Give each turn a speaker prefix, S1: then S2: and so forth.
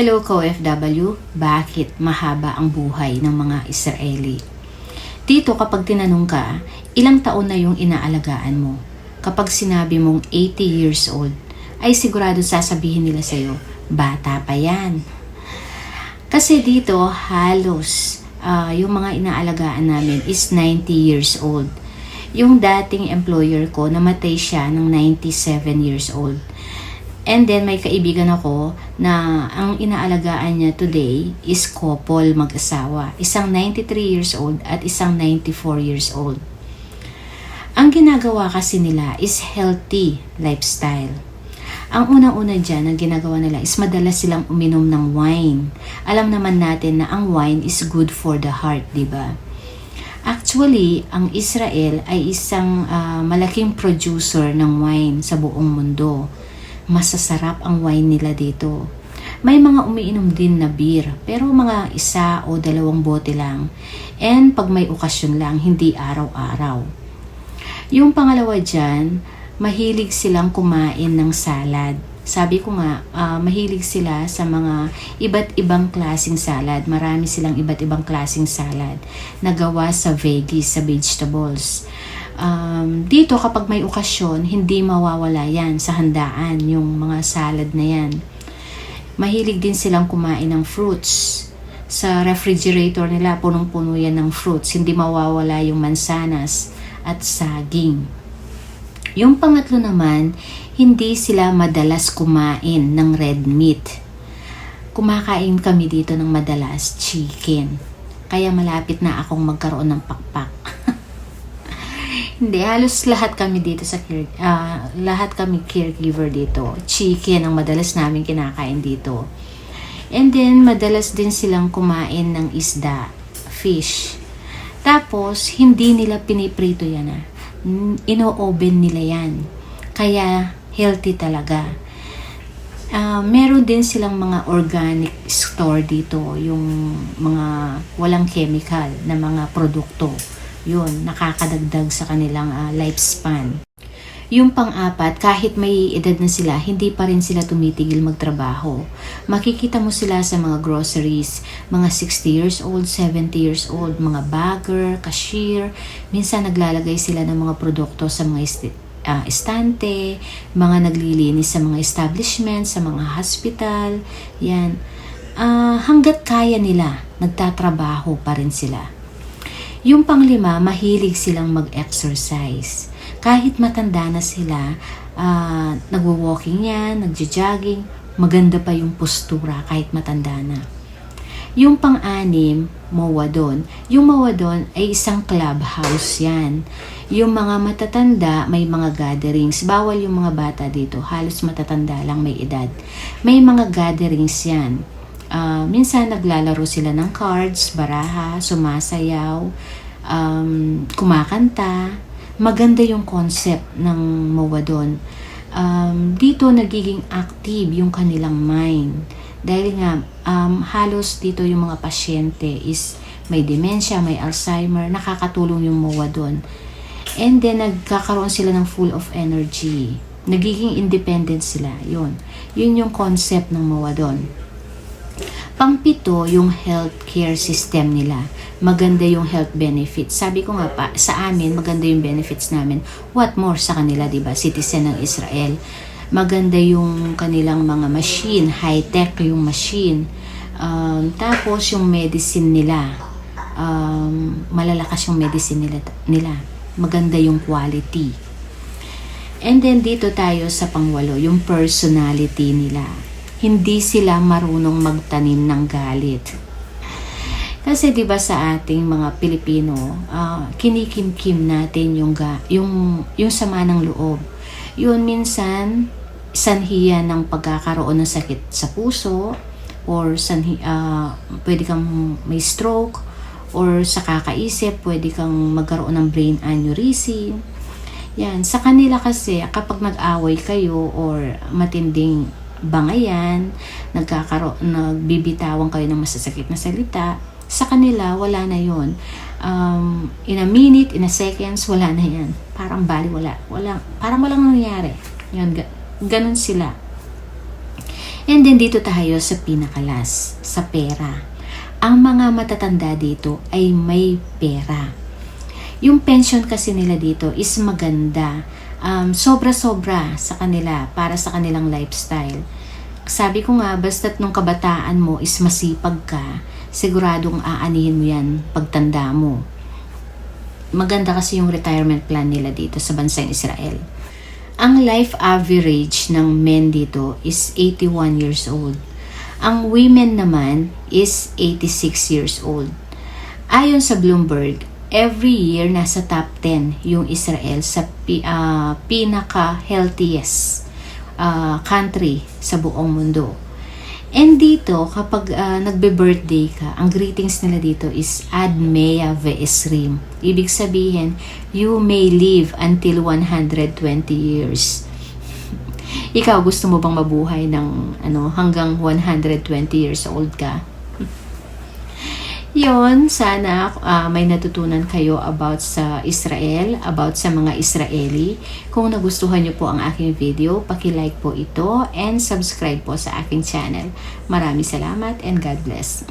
S1: Hello KOFW, bakit mahaba ang buhay ng mga Israeli? Dito kapag tinanong ka, ilang taon na yung inaalagaan mo? Kapag sinabi mong 80 years old, ay sigurado sasabihin nila sa'yo, bata pa yan. Kasi dito halos ah, yung mga inaalagaan namin is 90 years old. Yung dating employer ko, namatay siya ng 97 years old. And then may kaibigan ako na ang inaalagaan niya today is couple mag-asawa. Isang 93 years old at isang 94 years old. Ang ginagawa kasi nila is healthy lifestyle. Ang unang-una dyan, ang ginagawa nila is madalas silang uminom ng wine. Alam naman natin na ang wine is good for the heart, di ba? Actually, ang Israel ay isang ah, malaking producer ng wine sa buong mundo. Masasarap ang wine nila dito. May mga umiinom din na beer, pero mga isa o dalawang bote lang. And pag may okasyon lang, hindi araw-araw. Yung pangalawa dyan, mahilig silang kumain ng salad. Sabi ko nga, ah, mahilig sila sa mga iba't ibang klasing salad. Marami silang iba't ibang klasing salad na gawa sa veggies, sa vegetables. Um, dito kapag may okasyon, hindi mawawala yan sa handaan, yung mga salad na yan. Mahilig din silang kumain ng fruits. Sa refrigerator nila, punong-puno yan ng fruits. Hindi mawawala yung mansanas at saging. Yung pangatlo naman, hindi sila madalas kumain ng red meat. Kumakain kami dito ng madalas chicken. Kaya malapit na akong magkaroon ng pakpak. Hindi, halos lahat kami dito sa care, ah, lahat kami caregiver dito. Chicken ang madalas namin kinakain dito. And then, madalas din silang kumain ng isda, fish. Tapos, hindi nila piniprito yan ah. Ino-oven nila yan. Kaya, healthy talaga. Ah, meron din silang mga organic store dito, yung mga walang chemical na mga produkto. Yun, nakakadagdag sa kanilang ah, lifespan. Yung pang-apat, kahit may edad na sila, hindi pa rin sila tumitigil magtrabaho. Makikita mo sila sa mga groceries, mga 60 years old, 70 years old, mga bagger, cashier. Minsan naglalagay sila ng mga produkto sa mga ah, estante, mga naglilinis sa mga establishment, sa mga hospital. Yan. Ah, hanggat kaya nila, nagtatrabaho pa rin sila. Yung panglima, mahilig silang mag-exercise. Kahit matanda na sila, ah, nagwo-walking yan, nagja-jogging, maganda pa yung postura kahit matanda na. Yung pang-anim, Mawadon. Yung Mawadon ay isang clubhouse yan. Yung mga matatanda, may mga gatherings. Bawal yung mga bata dito. Halos matatanda lang may edad. May mga gatherings yan. Ah, minsan naglalaro sila ng cards, baraha, sumasayaw, um, kumakanta. Maganda yung concept ng Mawadon. Um, dito nagiging active yung kanilang mind. Dahil nga, um, halos dito yung mga pasyente is may dementia, may Alzheimer, nakakatulong yung Mawadon. And then, nagkakaroon sila ng full of energy. Nagiging independent sila. Yun. Yun yung concept ng Mawadon. Pangpito, yung healthcare system nila. Maganda yung health benefits. Sabi ko nga pa, sa amin, maganda yung benefits namin. What more sa kanila, di ba? Citizen ng Israel. Maganda yung kanilang mga machine, high-tech yung machine. Um, tapos yung medicine nila, um, malalakas yung medicine nila, nila. Maganda yung quality. And then dito tayo sa pangwalo, yung personality nila. Hindi sila marunong magtanim ng galit. Kasi 'di ba sa ating mga Pilipino, ah, kinikimkim natin yung ga, yung yung sama ng loob. Yun minsan sanhiya ng pagkakaroon ng sakit sa puso or sanhi ah, pwede kang may stroke or sa kakaisip pwede kang magkaroon ng brain aneurysm. Yan, sa kanila kasi kapag nag-away kayo or matinding bangayan, nagkakaroon, nagbibitawan kayo ng masasakit na salita, sa kanila, wala na yon um, in a minute, in a seconds, wala na yan. Parang bali, wala. wala parang walang nangyari. Yan, ga- ganun sila. And then dito tayo sa pinakalas, sa pera. Ang mga matatanda dito ay may pera. Yung pension kasi nila dito is maganda. Um, sobra-sobra sa kanila para sa kanilang lifestyle. Sabi ko nga, basta't nung kabataan mo is masipag ka, siguradong aanihin mo yan pagtanda mo. Maganda kasi yung retirement plan nila dito sa bansang Israel. Ang life average ng men dito is 81 years old. Ang women naman is 86 years old. Ayon sa Bloomberg, every year nasa top 10 yung Israel sa ah, pinaka-healthiest ah, country sa buong mundo. And dito, kapag ah, nagbe-birthday ka, ang greetings nila dito is Ad Mea Ve'esrim. Ibig sabihin, you may live until 120 years. Ikaw, gusto mo bang mabuhay ng ano, hanggang 120 years old ka? Yon, sana ah, may natutunan kayo about sa Israel, about sa mga Israeli. Kung nagustuhan niyo po ang aking video, paki-like po ito and subscribe po sa aking channel. Maraming salamat and God bless.